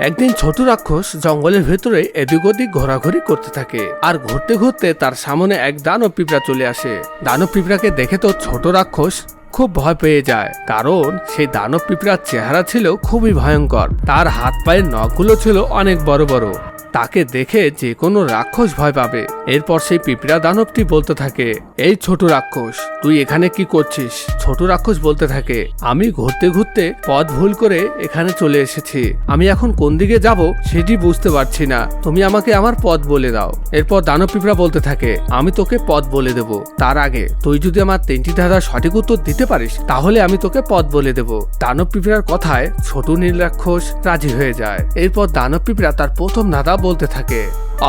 একদিন ছোট রাক্ষস জঙ্গলের ভেতরে এদিক ওদিক ঘোরাঘুরি করতে থাকে। আর ঘুরতে ঘুরতে তার সামনে এক দানব পিঁপড়া চলে আসে। দানব পিঁপড়াকে দেখে তো ছোট রাক্ষস খুব ভয় পেয়ে যায়। কারণ সেই দানব পিঁপড়ার চেহারা ছিল খুবই ভয়ঙ্কর। তার হাত পায়ের নখগুলো ছিল অনেক বড় বড়। তাকে দেখে যে কোনো রাক্ষস ভয় পাবে। এরপর সেই পিঁপড়া দানবটি বলতে থাকে, এই ছোট রাক্ষস, তুই এখানে কি করছিস? ছোট রাক্ষস বলতে থাকে, আমি ঘুরতে ঘুরতে পথ ভুল করে এখানে চলে এসেছি। আমি এখন কোন দিকে যাব সেটি বুঝতে পারছি না। তুমি আমাকে আমার পথ বলে দাও। এরপর দানব পিঁপড়া বলতে থাকে, আমি তোকে পথ বলে দেব। তার আগে তুই যদি আমার তিনটি ধাঁধার সঠিক উত্তর দিতে পারিস, তাহলে আমি তোকে পথ বলে দেব। দানব পিঁপড়ার কথায় ছোট নীল রাক্ষস রাজি হয়ে যায়। এরপর দানব পিঁপড়া তার প্রথম ধাঁধা বলতে থাকে।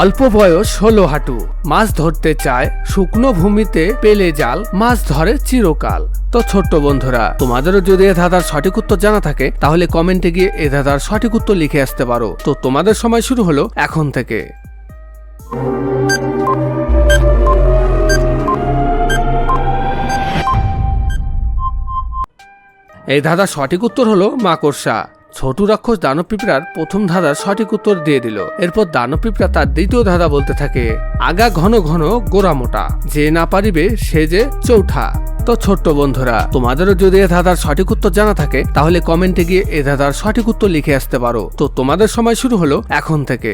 অল্প বয়স ষোলো হাঁটু। মাছ ধরতে চায়, শুকনো ভূমিতে পেলে জাল, মাছ ধরে চিরকাল। তো ছোট্ট বন্ধুরা, তোমাদেরও যদি এ ধাঁধার সঠিক উত্তর জানা থাকে, তাহলে কমেন্টে গিয়ে এ ধাঁধার সঠিক উত্তর লিখে আসতে পারো। তো তোমাদের সময় শুরু হলো এখন থেকে। এই ধাঁধার সঠিক উত্তর হলো মাকড়সা। ছোট রাক্ষস দানব পিঁপড়ার প্রথম ধাঁধার সঠিক উত্তর দিয়ে দিল। এরপর দানব পিঁপড়া তার দ্বিতীয় ধাঁধা বলতে থাকে, আগা ঘন ঘন গোড়া মোটা, যে না পারিবে সে যে চৌঠা। তো ছোট্ট বন্ধুরা, তোমাদেরও যদি এ ধাঁধার সঠিক উত্তর জানা থাকে, তাহলে কমেন্টে গিয়ে এ ধাঁধার সঠিক উত্তর লিখে আসতে পারো। তো তোমাদের সময় শুরু হলো এখন থেকে।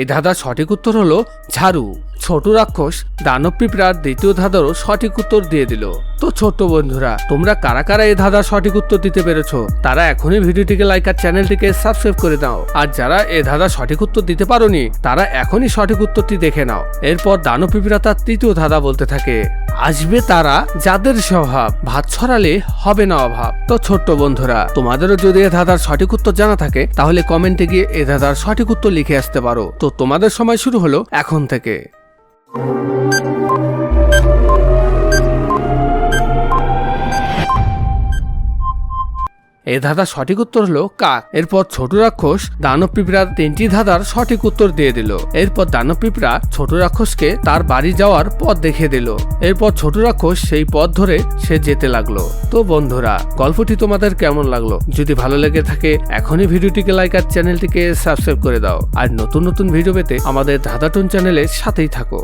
এই ধাঁধার সঠিক উত্তর হলো ঝাড়ু। ছোট রাক্ষস দানব পিঁপড়ার দ্বিতীয় ধাঁধারও সঠিক উত্তর দিয়ে দিল। তো ছোট্ট বন্ধুরা, তোমরা কারা কারা এই ধাঁধার সঠিক উত্তর দিতে পেরেছ? তারা এখনই ভিডিওটিকে লাইক আর চ্যানেলটিকে সাবস্ক্রাইব করে দাও। আর যারা এ ধাঁধার সঠিক উত্তর দিতে পারোনি, তারা এখনই সঠিক উত্তরটি দেখে নাও। এরপর দানব পিঁপড়া তার তৃতীয় ধাঁধা বলতে থাকে। আসবে তারা যাদের স্বভাব, ভাত ছড়ালে হবে না অভাব। তো ছোট্ট বন্ধুরা, তোমাদেরও যদি এ ধাঁধার সঠিক উত্তর জানা থাকে, তাহলে কমেন্টে গিয়ে এ ধাঁধার সঠিক উত্তর লিখে আসতে পারো। তো তোমাদের সময় শুরু হলো এখন থেকে। এই ধাঁধার সঠিক উত্তর হলো কাক। এরপর ছোট রাক্ষস দানব পিঁপড়ার তিনটি ধাঁধার সঠিক উত্তর দিয়ে দিল। এরপর দানব পিঁপড়া ছোট রাক্ষসকে তার বাড়ি যাওয়ার পথ দেখিয়ে দিল। এরপর ছোট রাক্ষস সেই পথ ধরে সে যেতে লাগল। তো বন্ধুরা, গল্পটি তোমাদের কেমন লাগল? যদি ভালো লেগে থাকে, এখনই ভিডিওটিকে লাইক আর চ্যানেলটিকে সাবস্ক্রাইব করে দাও। আর নতুন নতুন ভিডিও পেতে আমাদের ধাঁধাটুন চ্যানেলের সাথেই থাকো।